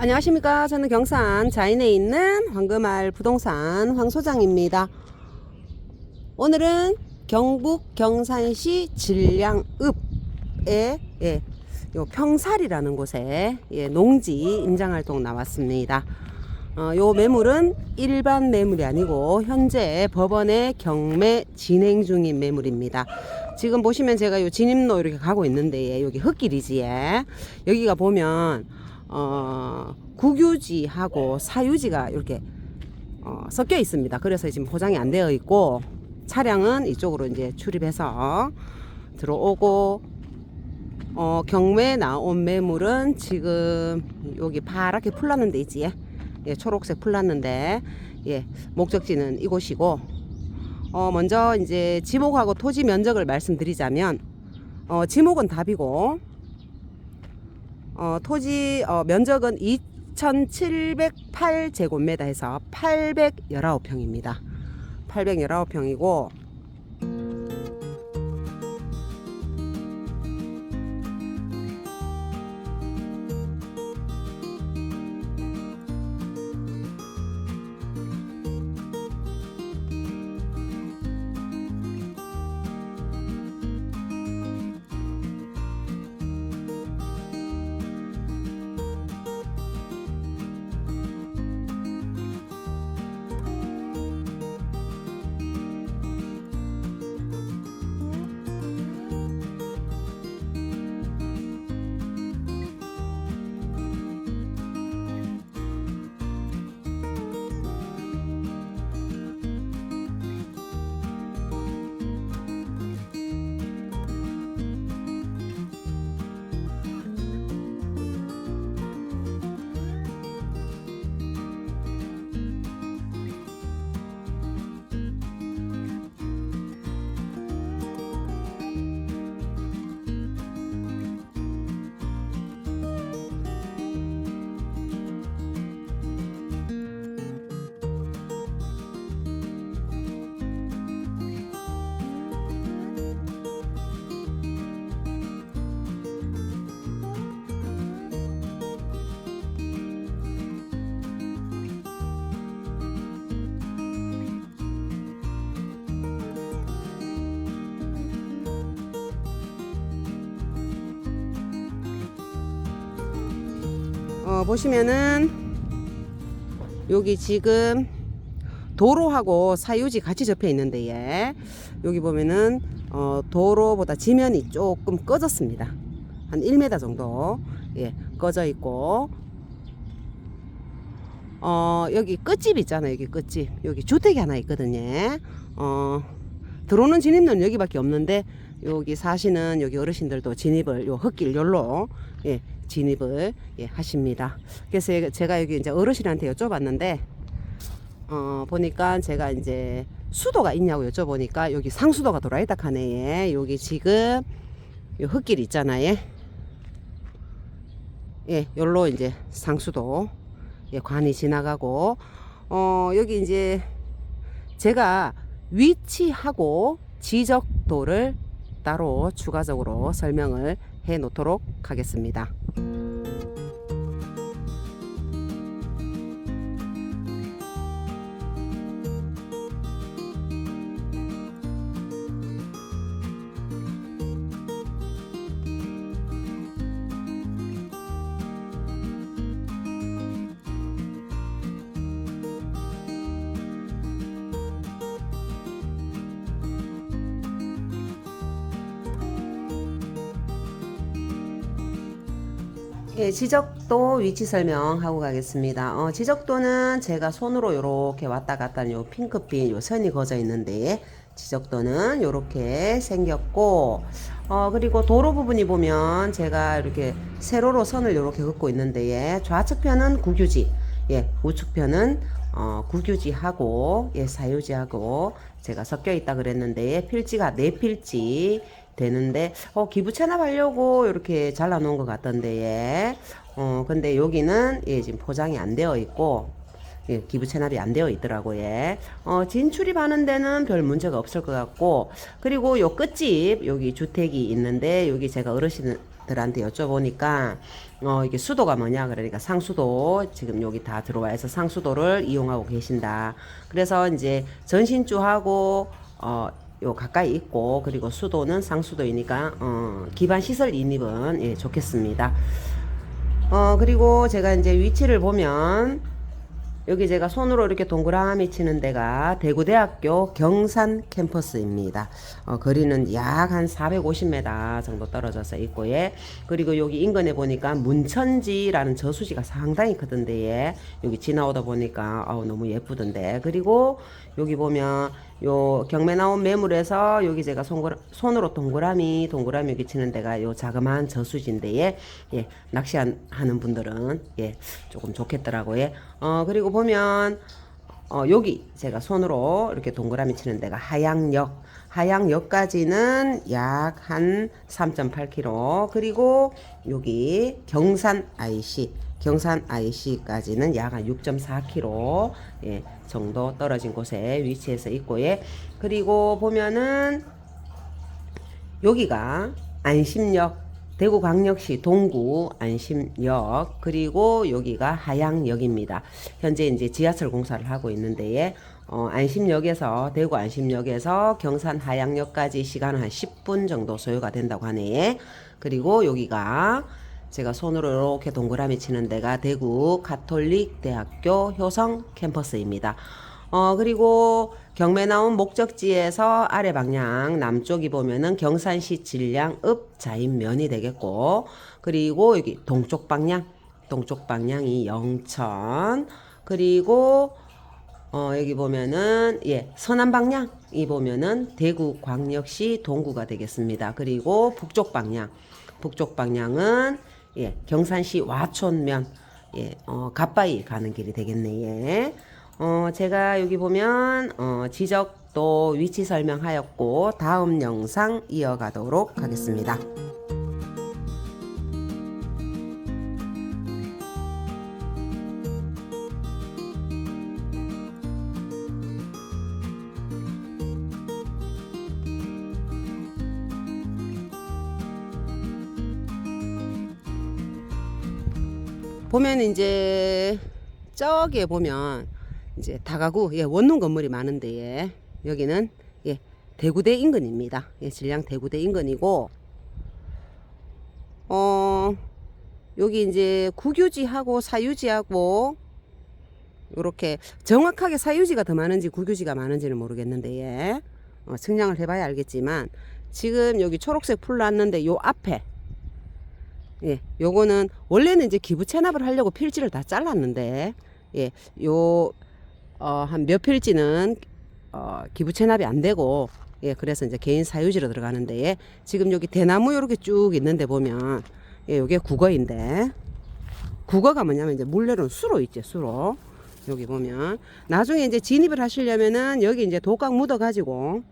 안녕하십니까. 저는 경산 자인에 있는 황금알 부동산 황 소장입니다. 오늘은 경북 경산시 진량읍에 예, 요 평살이라는 곳에 예, 농지 임장활동 나왔습니다. 어, 요 매물은 일반 매물이 아니고 현재 법원에 경매 진행 중인 매물입니다. 지금 보시면 제가 요 진입로 이렇게 가고 있는데 예, 여기 흙길이지 예. 여기가 보면 어, 국유지하고 사유지가 이렇게 어, 섞여 있습니다. 그래서 지금 포장이 안 되어 있고 차량은 이쪽으로 이제 출입해서 들어오고 어, 경매에 나온 매물은 지금 여기 파랗게 풀났는 데 있지. 예, 초록색 풀났는데 예, 목적지는 이곳이고 어, 먼저 이제 지목하고 토지 면적을 말씀드리자면 어, 지목은 답이고 어, 토지 어, 면적은 2,708제곱미터 해서 819평입니다. 819평이고 어, 보시면은 여기 지금 도로하고 사유지 같이 접해 있는데 예. 여기 보면은 어, 도로보다 지면이 조금 꺼졌습니다. 한 1m 정도 예, 꺼져 있고 어, 여기 끝집 있잖아요. 여기 끝집. 여기 주택이 하나 있거든요. 어, 들어오는 진입로는 여기밖에 없는데 여기 사시는 여기 어르신들도 진입을 요 흙길 열로 예, 진입을 예, 하십니다. 그래서 제가- 여기 이제 어르신한테 여쭤봤는데 어, 보니까 제가 이제 수도가 있냐고 여쭤보니까 여기 상수도가 돌아있다 카네. 예. 여기 지금 요 흙길 있잖아요. 예, 열로 이제 상수도 예, 관이 지나가고 어, 여기 이제 제가 위치하고 지적도를 따로 추가적으로 설명을 해 놓도록 하겠습니다. 예, 지적도 위치 설명하고 가겠습니다. 어, 지적도는 제가 손으로 이렇게 왔다 갔다 요 핑크빛 요 선이 그어져 있는데 지적도는 이렇게 생겼고 어, 그리고 도로 부분이 보면 제가 이렇게 세로로 선을 이렇게 긋고 있는데 예, 좌측편은 국유지 예, 우측편은 어, 국유지하고 예, 사유지하고 제가 섞여 있다 그랬는데 예, 필지가 네 필지 되는데 어 기부 체납하려고 이렇게 잘라 놓은 것 같던데 예. 어 근데 여기는 예 지금 포장이 안 되어 있고 예, 기부 체납이 안 되어 있더라고요. 예. 어, 진출입하는 데는 별 문제가 없을 것 같고, 그리고 요 끝집, 여기 주택이 있는데, 여기 제가 어르신, 분들한테 여쭤보니까 어 이게 수도가 뭐냐 그러니까 상수도 지금 여기 다 들어와 있어 상수도를 이용하고 계신다. 그래서 이제 전신주하고 어 요 가까이 있고 그리고 수도는 상수도이니까 어 기반 시설 인입은 예 좋겠습니다. 어 그리고 제가 이제 위치를 보면 여기 제가 손으로 이렇게 동그라미 치는 데가 대구대학교 경산 캠퍼스입니다. 어, 거리는 약 한 450m 정도 떨어져서 있고, 예. 그리고 여기 인근에 보니까 문천지라는 저수지가 상당히 크던데, 예. 여기 지나오다 보니까, 어우, 너무 예쁘던데. 그리고 여기 보면, 요 경매 나온 매물에서 여기 제가 손, 손으로 동그라미, 동그라미 여기 치는 데가 요 자그마한 저수지인데, 예. 예. 낚시하는 분들은, 예. 조금 좋겠더라고요. 예. 어, 그리고 보면, 어, 여기 제가 손으로 이렇게 동그라미 치는 데가 하양역. 하양역까지는 약 한 3.8km. 그리고 여기 경산 IC. 경산 IC까지는 약 한 6.4km 예, 정도 떨어진 곳에 위치해서 있고, 예. 그리고 보면은 여기가 안심역 대구광역시 동구 안심역 그리고 여기가 하양역입니다. 현재 이제 지하철 공사를 하고 있는데 어, 안심역에서 대구 안심역에서 경산 하양역까지 시간은 한 10분 정도 소요가 된다고 하네. 그리고 여기가 제가 손으로 이렇게 동그라미 치는 데가 대구 가톨릭 대학교 효성 캠퍼스입니다. 어, 그리고 경매 나온 목적지에서 아래 방향 남쪽이 보면은 경산시 진량읍 자인면이 되겠고, 그리고 여기 동쪽 방향, 동쪽 방향이 영천, 그리고 어, 여기 보면은, 예, 서남 방향 이 보면은 대구 광역시 동구가 되겠습니다. 그리고 북쪽 방향, 북쪽 방향은, 예, 경산시 와촌면, 예, 어, 갓바위 가는 길이 되겠네, 예. 어, 제가 여기 보면, 어, 지적도 위치 설명하였고, 다음 영상 이어가도록 하겠습니다. 보면 이제 저기에 보면 이제 다가구 예, 원룸 건물이 많은데 예, 여기는 예, 대구대 인근입니다. 예, 진량 대구대 인근이고 어 여기 이제 국유지하고 사유지하고 이렇게 정확하게 사유지가 더 많은지 국유지가 많은지는 모르겠는데 예. 어, 측량을 해봐야 알겠지만 지금 여기 초록색 풀 났는데 요 앞에 예, 요거는 원래는 이제 기부 체납을 하려고 필지를 다 잘랐는데 예, 요 어, 한 몇 필지는 어, 기부 체납이 안 되고 예, 그래서 이제 개인 사유지로 들어가는데 예, 지금 여기 대나무 요렇게 쭉 있는데 보면 예, 요게 국어인데 국어가 뭐냐면 이제 물레로는 수로 있죠, 수로. 여기 보면 나중에 이제 진입을 하시려면은 여기 이제 독각 묻어 가지고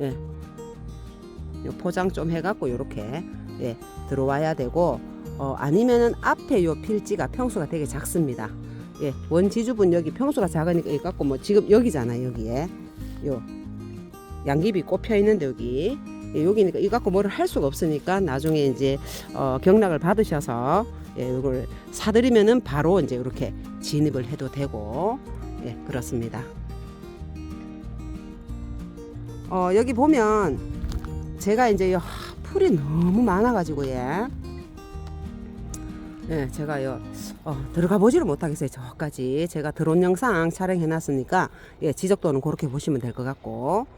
예. 요 포장 좀 해갖고 요렇게 예, 들어와야 되고 어, 아니면은 앞에 요 필지가 평수가 되게 작습니다. 예, 원 지주분 여기 평수가 작으니까 이 갖고 뭐 지금 여기잖아요 여기에 요 양귀비 꼽혀 있는데 여기 예, 여기니까 이 갖고 뭐를 할 수가 없으니까 나중에 이제 어, 경락을 받으셔서 예, 이걸 사드리면은 바로 이제 이렇게 진입을 해도 되고 예, 그렇습니다. 어, 여기 보면 제가 이제 요 풀이 너무 많아가지고 예. 예, 제가 요 어, 들어가 보지를 못하겠어요. 저까지 제가 드론 영상 촬영해 놨으니까 예, 지적도는 그렇게 보시면 될 것 같고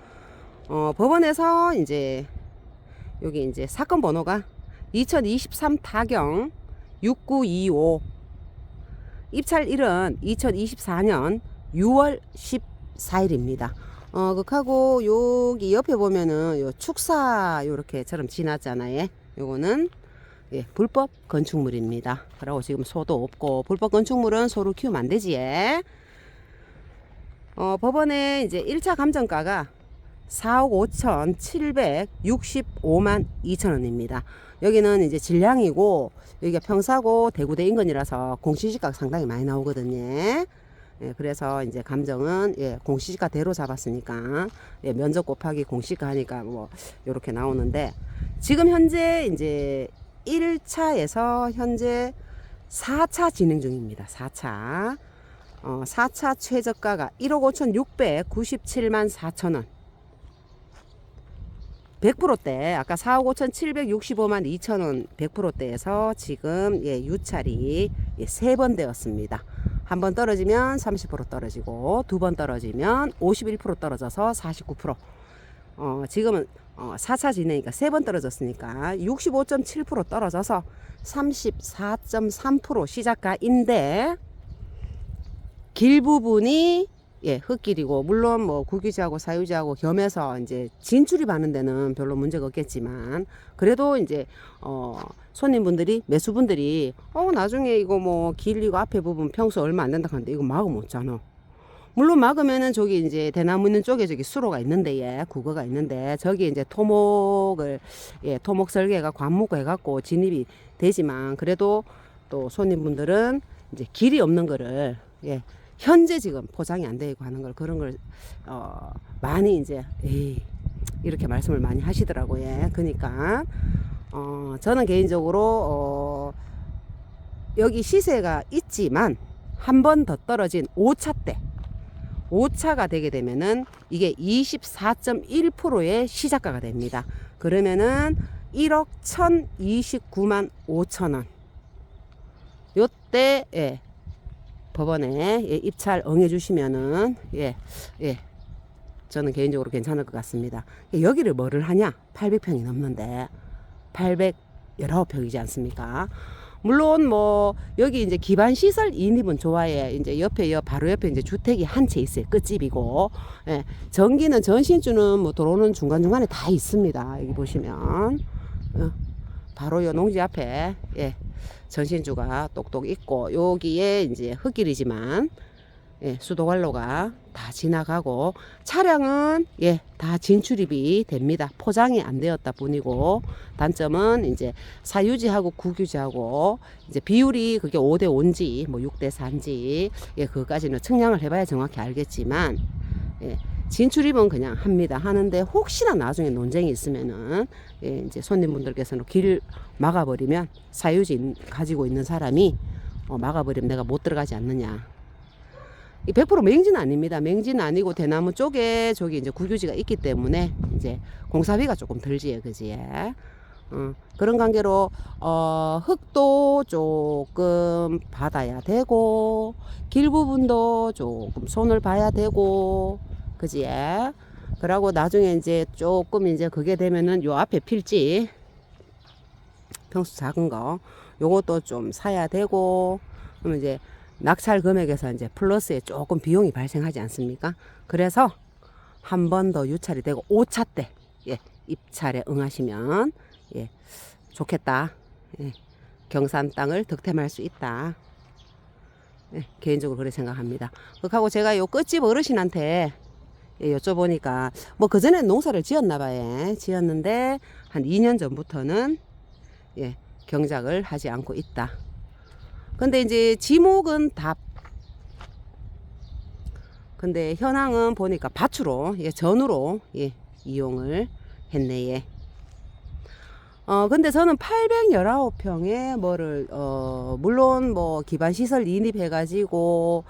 어, 법원에서 이제 여기 이제 사건 번호가 2023 타경 6925 입찰일은 2024년 6월 14일입니다. 어, 극하고 여기 옆에 보면은 요 축사 요렇게처럼 지났잖아요. 요거는 예, 불법 건축물입니다. 그리고 지금 소도 없고 불법 건축물은 소를 키우면 안 되지. 예. 어, 법원에 이제 1차 감정가가 4억 5천 765만 2천 원입니다. 여기는 이제 질량이고 여기가 평사고 대구대 인근이라서 공시지가가 상당히 많이 나오거든요. 예, 그래서 이제 감정은 예, 공시가 대로 잡았으니까 예, 면적 곱하기 공시가 하니까 뭐 요렇게 나오는데 지금 현재 이제 1차에서 현재 4차 진행 중입니다. 4차. 어, 4차 최저가가 1억 5,697만 4천 원. 100%대 아까 4억 5,765만 2천 원 100%대에서 지금 예, 유찰이 예, 세 번 되었습니다. 한 번 떨어지면 30% 떨어지고 두 번 떨어지면 51% 떨어져서 49%. 어, 지금은 어, 4차 진행이니까 세 번 떨어졌으니까 65.7% 떨어져서 34.3% 시작가인데 길 부분이 예, 흙길이고 물론 뭐 구기지하고 사유지하고 겸해서 이제 진출이 많은 데는 별로 문제가 없겠지만 그래도 이제 어 손님분들이 매수분들이 어 나중에 이거 뭐 길이고 앞에 부분 평수 얼마 안 된다 하는데 이거 막으면 없잖아. 물론 막으면은 저기 이제 대나무 있는 쪽에 저기 수로가 있는데 예 국어가 있는데 저기 이제 토목을 예 토목 설계가 관목 해 갖고 진입이 되지만 그래도 또 손님분들은 이제 길이 없는 거를 예 현재 지금 포장이 안 되고 하는 걸 그런 걸 어, 많이 이제 에이, 이렇게 말씀을 많이 하시더라고요. 예. 그러니까 어, 저는 개인적으로 어, 여기 시세가 있지만 한 번 더 떨어진 5차 때 5차가 되게 되면은 이게 24.1%의 시작가가 됩니다. 그러면은 1억 1,029만 5천 원. 요때 예, 법원에 예, 입찰 응해 주시면은 예, 예. 저는 개인적으로 괜찮을 것 같습니다. 여기를 뭐를 하냐? 800평이 넘는데 819평이지 않습니까? 물론 뭐 여기 이제 기반 시설 인입은 좋아해. 이제 옆에 여 바로 옆에 이제 주택이 한 채 있어요. 끝집이고. 예. 전기는 전신주는 뭐 들어오는 중간 중간에 다 있습니다. 여기 보시면 어, 바로 요 농지 앞에 예. 전신주가 똑똑 있고 여기에 이제 흙길이지만 예, 수도관로가 다 지나가고 차량은 예, 다 진출입이 됩니다. 포장이 안 되었다 뿐이고 단점은 이제 사유지하고 구규지하고 이제 비율이 그게 5대 5인지 뭐 6대 4인지 예, 그거까지는 측량을 해봐야 정확히 알겠지만 예, 진출입은 그냥 합니다. 하는데 혹시나 나중에 논쟁이 있으면은 예, 이제 손님분들께서는 길 막아버리면 사유지 가지고 있는 사람이 어, 막아버리면 내가 못 들어가지 않느냐. 이 100% 맹지는 아닙니다. 맹지는 아니고 대나무 쪽에 저기 이제 구교지가 있기 때문에 이제 공사비가 조금 들지요, 그지? 어, 그런 관계로 어, 흙도 조금 받아야 되고 길 부분도 조금 손을 봐야 되고 그지? 그러고 나중에 이제 조금 이제 그게 되면은 요 앞에 필지 평수 작은 거 요것도 좀 사야 되고 그러면 이제 낙찰 금액에서 이제 플러스에 조금 비용이 발생하지 않습니까? 그래서 한 번 더 유찰이 되고 5차 때 예, 입찰에 응하시면 예, 좋겠다. 예, 경산 땅을 득템할 수 있다. 예, 개인적으로 그렇게 생각합니다. 그하고 제가 요 끝집 어르신한테 예, 여쭤보니까 뭐 그전에 농사를 지었나 봐요. 지었는데 한 2년 전부터는 예, 경작을 하지 않고 있다. 근데 이제 지목은 다 근데 현황은 보니까 밭으로 예, 전으로 예, 이용을 했네 예. 어 근데 저는 819평에 뭐를 어 물론 뭐 기반 시설 인입해 가지고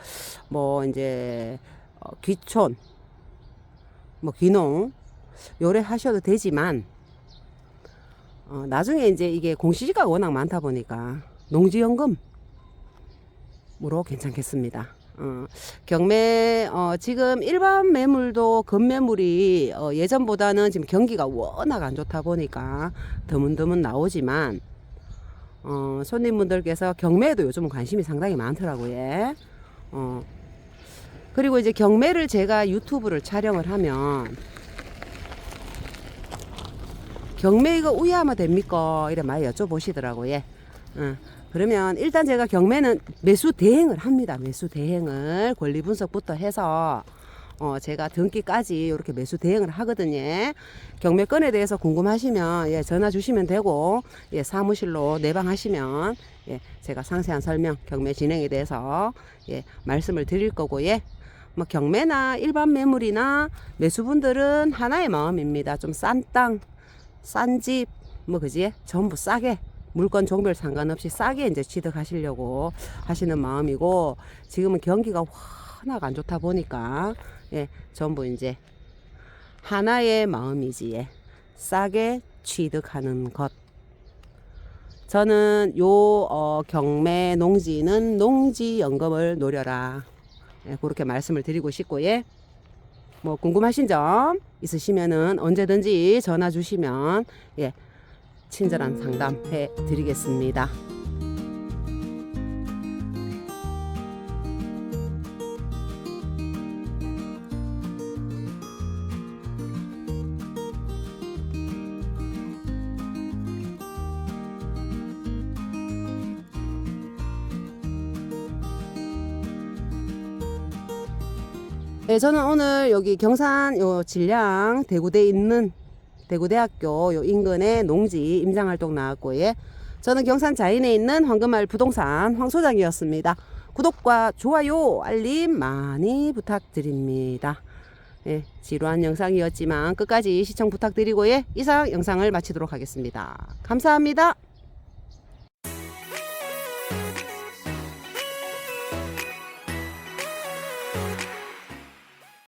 뭐 이제 어, 귀촌 뭐 귀농 요래 하셔도 되지만 어 나중에 이제 이게 공시지가 워낙 많다 보니까 농지연금 으로 괜찮겠습니다. 어, 경매 어, 지금 일반 매물도 금매물이 어, 예전보다는 지금 경기가 워낙 안 좋다 보니까 드문드문 나오지만 어, 손님분들께서 경매에도 요즘 관심이 상당히 많더라고요. 어, 그리고 이제 경매를 제가 유튜브를 촬영을 하면 경매 이거 우야하면 됩니까? 이래 많이 여쭤보시더라고요. 어. 그러면 일단 제가 경매는 매수 대행을 합니다. 매수 대행을 권리 분석부터 해서 어, 제가 등기까지 이렇게 매수 대행을 하거든요. 경매건에 대해서 궁금하시면 예, 전화 주시면 되고 예, 사무실로 내방하시면 예, 제가 상세한 설명 경매 진행에 대해서 예, 말씀을 드릴 거고 예. 뭐 경매나 일반 매물이나 매수분들은 하나의 마음입니다. 좀 싼 땅, 싼 집, 뭐 그지? 전부 싸게 물건 종별 상관없이 싸게 이제 취득하시려고 하시는 마음이고 지금은 경기가 워낙 안 좋다 보니까 예, 전부 이제 하나의 마음이지 예. 싸게 취득하는 것. 저는 요 어, 경매 농지는 농지 연금을 노려라. 예, 그렇게 말씀을 드리고 싶고 예. 뭐 궁금하신 점 있으시면은 언제든지 전화 주시면 예. 친절한 상담 해 드리겠습니다. 네, 저는 오늘 여기 경산 요 진량 대구대에 있는 대구대학교 요 인근의 농지 임장활동 나왔고 예. 저는 경산 자인에 있는 황금마을 부동산 황 소장이었습니다. 구독과 좋아요, 알림 많이 부탁드립니다. 예, 지루한 영상이었지만 끝까지 시청 부탁드리고 예, 이상 영상을 마치도록 하겠습니다. 감사합니다.